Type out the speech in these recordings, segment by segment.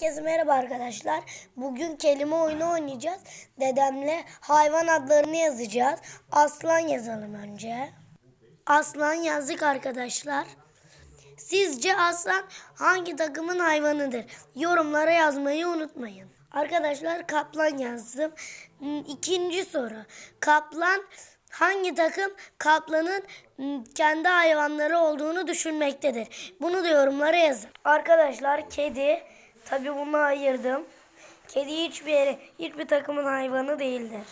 Herkese merhaba arkadaşlar. Bugün kelime oyunu oynayacağız. Dedemle hayvan adlarını yazacağız. Aslan yazalım önce. Aslan yazdık arkadaşlar. Sizce aslan hangi takımın hayvanıdır? Yorumlara yazmayı unutmayın. Arkadaşlar kaplan yazdım. Hmm, İkinci soru. Kaplan hangi takım kaplanın hmm, kendi hayvanları olduğunu düşünmektedir? Bunu da yorumlara yazın. Arkadaşlar kedi tabi bunu ayırdım. Kedi hiçbir yere, hiçbir takımın hayvanı değildir.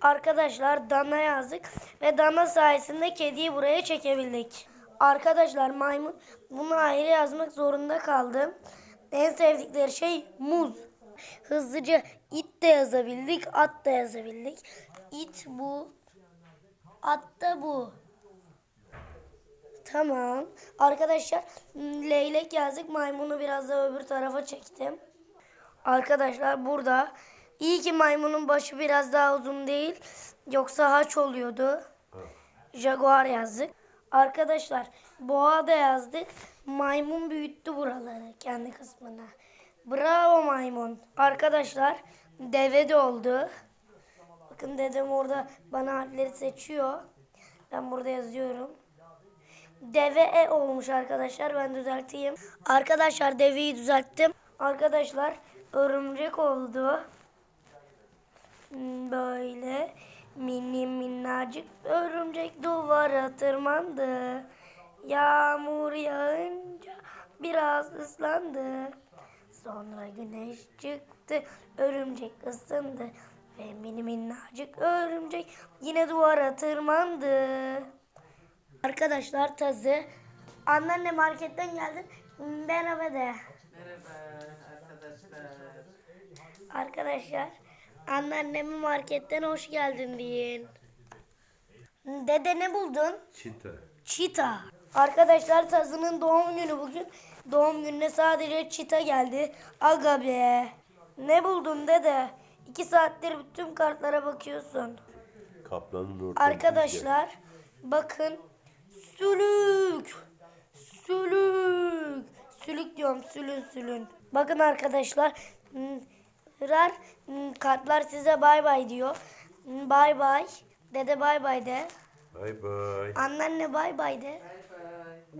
Arkadaşlar dana yazdık ve dana sayesinde kediyi buraya çekebildik. Arkadaşlar maymun bunu ayrı yazmak zorunda kaldım. En sevdikleri şey muz. Hızlıca it de yazabildik, at da yazabildik. İt bu, at da bu. Tamam. Arkadaşlar leylek yazdık. Maymunu biraz da öbür tarafa çektim. Arkadaşlar burada iyi ki maymunun başı biraz daha uzun değil. Yoksa haç oluyordu. Jaguar yazdık. Arkadaşlar boğa da yazdık. Maymun büyüttü buraları kendi kısmına. Bravo maymun. Arkadaşlar deve de oldu. Bakın dedem orada bana harfleri seçiyor. Ben burada yazıyorum. Deve e olmuş arkadaşlar. Ben düzelteyim. Arkadaşlar deveyi düzelttim. Arkadaşlar örümcek oldu. Hmm, Böyle mini minnacık örümcek duvara tırmandı. Yağmur yağınca biraz ıslandı. Sonra güneş çıktı, örümcek ısındı. Ve mini minnacık örümcek yine duvara tırmandı. Arkadaşlar tazı. Anneanne marketten geldim. Merhaba de. Merhaba arkadaşlar. Arkadaşlar anneannemi marketten hoş geldin deyin. Dede ne buldun? Çita. Çita. Arkadaşlar Tazı'nın doğum günü bugün. Doğum gününe sadece çita geldi. Aga be. Ne buldun dede? İki saattir bütün kartlara bakıyorsun. Kaplanın orada. Arkadaşlar bakın sülük sülük sülük diyorum sülün sülün. Bakın arkadaşlar rar kartlar size bay bay diyor. Bay bay. Dede bay bay de. Bay bay. Anneanne bay bay de. Bay bay.